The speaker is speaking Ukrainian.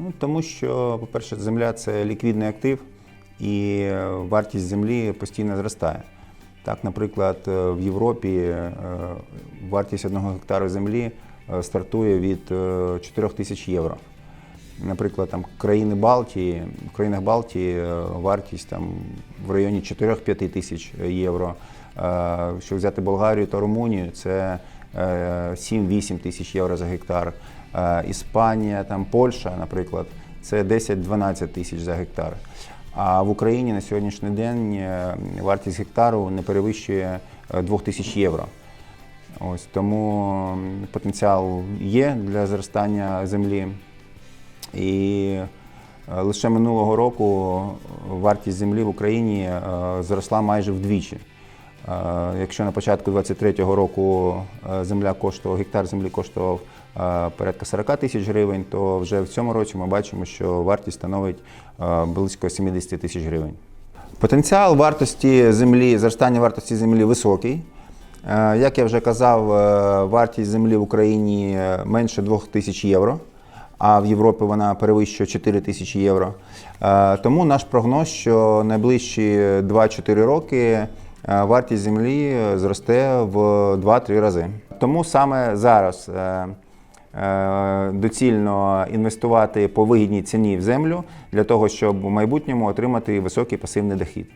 Ну, тому що, по-перше, земля це ліквідний актив, і е, вартість землі постійно зростає. Так, наприклад, е, в Європі е, вартість одного гектару землі стартує від е, 4 тисяч євро. Наприклад, там країни Балтії, в країнах Балтії вартість там в районі 4-5 тисяч євро. Якщо взяти Болгарію та Румунію, це 7-8 тисяч євро за гектар. Е, Іспанія, там Польща, наприклад, це 10-12 тисяч за гектар. А в Україні на сьогоднішній день е, вартість гектару не перевищує е, 2 тисяч євро. Ось тому потенціал є для зростання землі. І е, лише минулого року вартість землі в Україні е, зросла майже вдвічі. Якщо на початку 23-го року е, земля коштувала, гектар землі коштував е, порядка 40 тисяч гривень, то вже в цьому році ми бачимо, що вартість становить е, близько 70 тисяч гривень. Потенціал вартості землі, зростання вартості землі високий. Як я вже казав, вартість землі в Україні менше 2 тисяч євро, а в Європі вона перевищує 4 тисячі євро. Тому наш прогноз, що найближчі 2-4 роки вартість землі зросте в 2-3 рази. Тому саме зараз е, е, доцільно інвестувати по вигідній ціні в землю для того, щоб у майбутньому отримати високий пасивний дохід.